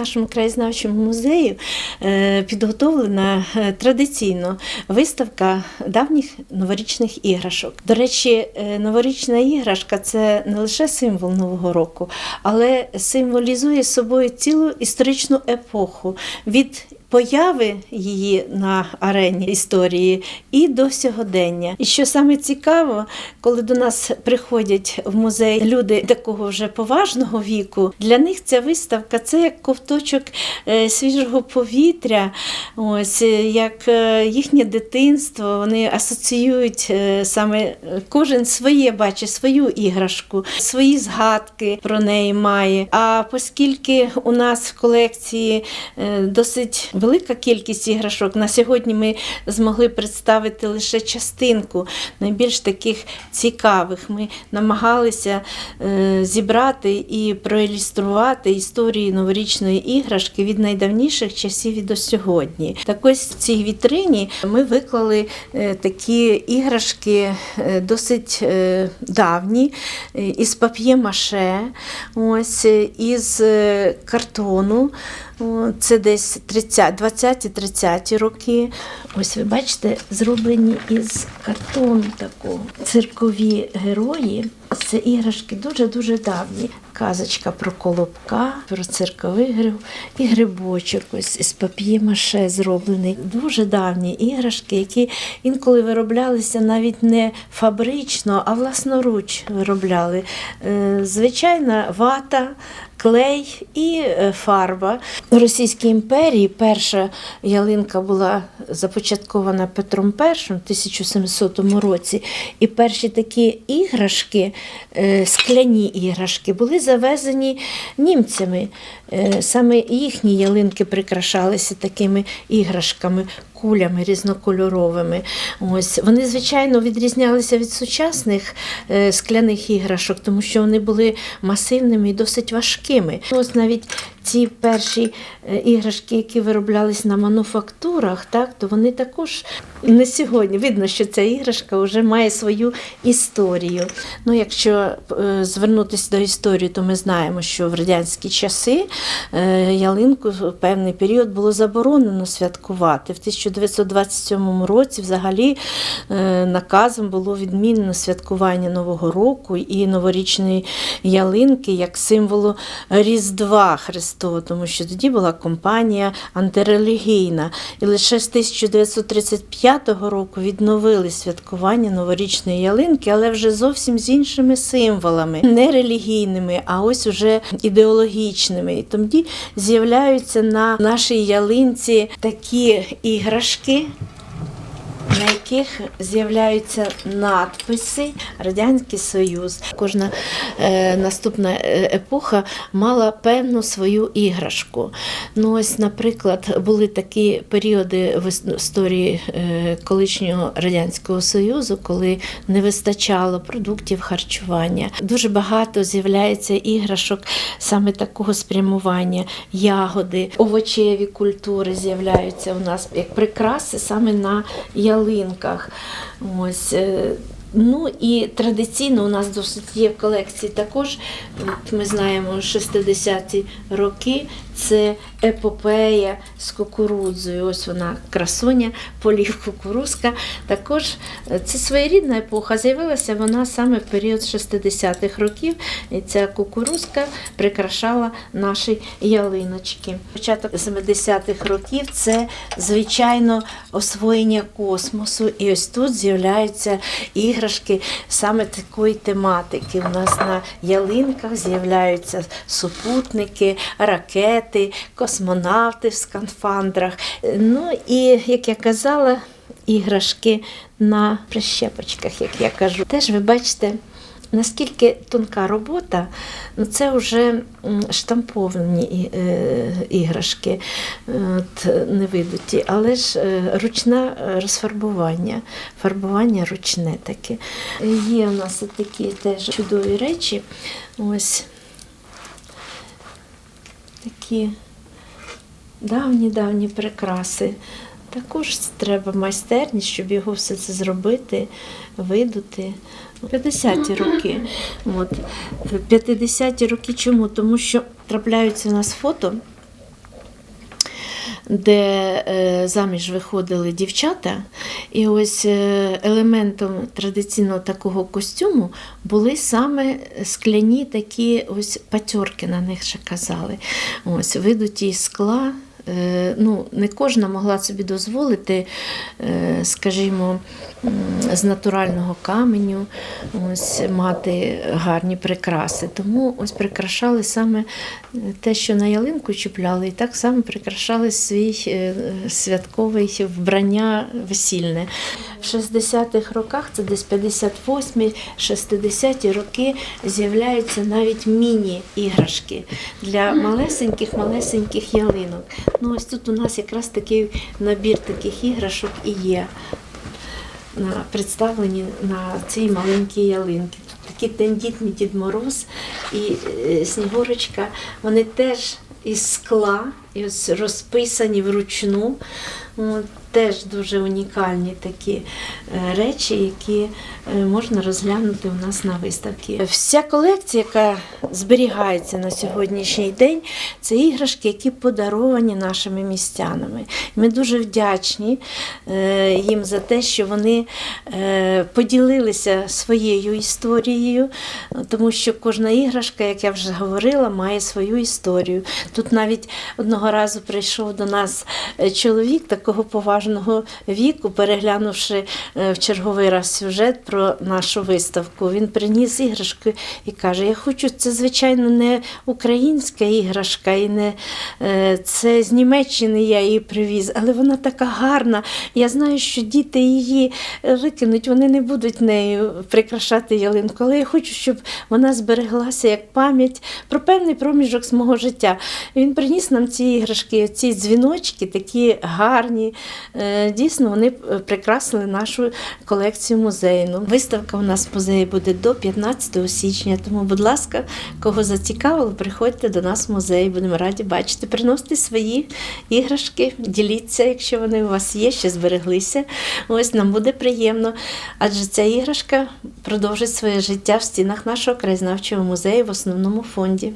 нашому краєзнавчому музею е, підготовлена е, традиційно виставка давніх новорічних іграшок. До речі, е, новорічна іграшка це не лише символ Нового року, але символізує собою цілу історичну епоху від появи її на арені історії і до сьогодення. І що саме цікаво, коли до нас приходять в музей люди такого вже поважного віку, для них ця виставка це як ковточок е, свіжого повітря, ось е, як е, їхнє дитинство. Вони асоціюють саме кожен своє бачить свою іграшку, свої згадки про неї має. А оскільки у нас в колекції досить велика кількість іграшок, на сьогодні ми змогли представити лише частинку найбільш таких цікавих. Ми намагалися е, зібрати і проілюструвати історії новорічної іграшки від найдавніших часів і до сьогодні. Так ось в цій вітрині ми виклали е, такі іграшки е, досить давні, із пап'є-маше, ось, із картону. Це десь 30, 20-30 роки. Ось ви бачите, зроблені із картону такого. Циркові герої. Це іграшки дуже-дуже давні. Казочка про колобка, про циркових гриб і грибочок ось із пап'є-маше зроблений. Дуже давні іграшки, які інколи вироблялися навіть не фабрично, а власноруч виробляли. Е, Звичайна вата, клей і е, фарба. В Російській імперії перша ялинка була започаткована Петром І в 1700 році. І перші такі іграшки, скляні іграшки, були завезені німцями. Е, Саме їхні ялинки прикрашалися такими іграшками. Кулями різнокольоровими. Ось вони, звичайно, відрізнялися від сучасних е, скляних іграшок, тому що вони були масивними і досить важкими. Ось навіть ці перші е, іграшки, які вироблялись на мануфактурах, так, то вони також не сьогодні. Видно, що ця іграшка вже має свою історію. Ну, якщо е, звернутися до історії, то ми знаємо, що в радянські часи е, ялинку в певний період було заборонено святкувати. В 1927 році взагалі наказом було відмінено святкування Нового року і новорічної ялинки як символу Різдва Христового, тому що тоді була компанія антирелігійна. І лише з 1935 року відновили святкування новорічної ялинки, але вже зовсім з іншими символами, не релігійними, а ось уже ідеологічними. І тоді з'являються на нашій ялинці такі іграшки. На яких з'являються надписи Радянський Союз. Кожна е, наступна е, епоха мала певну свою іграшку. Ну, ось, наприклад, були такі періоди в історії е, колишнього Радянського Союзу, коли не вистачало продуктів харчування. Дуже багато з'являється іграшок саме такого спрямування, ягоди, овочеві культури з'являються у нас як прикраси саме на ялинках. Ось. е, Ну і традиційно у нас досить є в колекції також, от ми знаємо, 60-ті роки це епопея з кукурудзою. Ось вона красуня, полів кукурузка. Також е, це своєрідна епоха. З'явилася вона саме в період 60-х років. І ця кукурузка прикрашала наші ялиночки. Початок 70-х років це звичайно освоєння космосу. І ось тут з'являються іграшки саме такої тематики. У нас на ялинках з'являються супутники, ракети, космонавти в скафандрах. Ну і як я казала, іграшки на прищепочках, як я кажу. Теж ви бачите. Наскільки тонка робота, ну це вже штамповані е, іграшки, от, не видуті, але ж е, ручне розфарбування, фарбування ручне таке. Є у нас такі теж чудові речі. Ось такі давні-давні прикраси. Також треба майстерність, щоб його все це зробити, видути. 50-ті роки. От. 50-ті роки чому? Тому що трапляються у нас фото де е, заміж виходили дівчата. І ось е, елементом традиційного такого костюму були саме скляні такі ось патьорки, на них ще казали. Ось, видуті із скла. Е, Ну, не кожна могла собі дозволити, е, скажімо, з натурального каменю ось, мати гарні прикраси. Тому ось прикрашали саме те, що на ялинку чіпляли, і так само прикрашали свій е, святковий вбрання весільне. В 60-х роках, це десь 58 60-ті роки, з'являються навіть міні-іграшки для малесеньких-малесеньких ялинок. Ну, ось тут у нас якраз такий набір таких іграшок і є на, представлені на цій маленькій ялинці. Такі тендітні Дід Мороз і е, Снігурочка, вони теж із скла, і розписані вручну. От, теж дуже унікальні такі е, речі, які е, можна розглянути у нас на виставці. Вся колекція, яка зберігається на сьогоднішній день, це іграшки, які подаровані нашими містянами. Ми дуже вдячні е, їм за те, що вони поділилися своєю історією, тому що кожна іграшка, як я вже говорила, має свою історію. Тут навіть одного разу прийшов до нас чоловік такого поважного віку, переглянувши е, в черговий раз сюжет про нашу виставку. Він приніс іграшку і каже: Я хочу, це звичайно не українська іграшка, і не е, це з Німеччини я її привіз, але вона така гарна. Я знаю, що діти її викинуть, вони не будуть нею прикрашати ялинку. Але я хочу, щоб вона збереглася як пам'ять про певний проміжок з мого життя. Він приніс нам ці іграшки, ці дзвіночки, такі гарні. Е, Дійсно, вони е, прикрасили нашу колекцію музейну. Виставка у нас в музеї буде до 15 січня. Тому, будь ласка, кого зацікавило, приходьте до нас в музей. Будемо раді бачити. Приносите свої іграшки, діліться, якщо вони у вас є, ще збереглися. Ось нам буде приємно. Адже ця іграшка продовжить своє життя в стінах нашого краєзнавчого музею в основному фонді.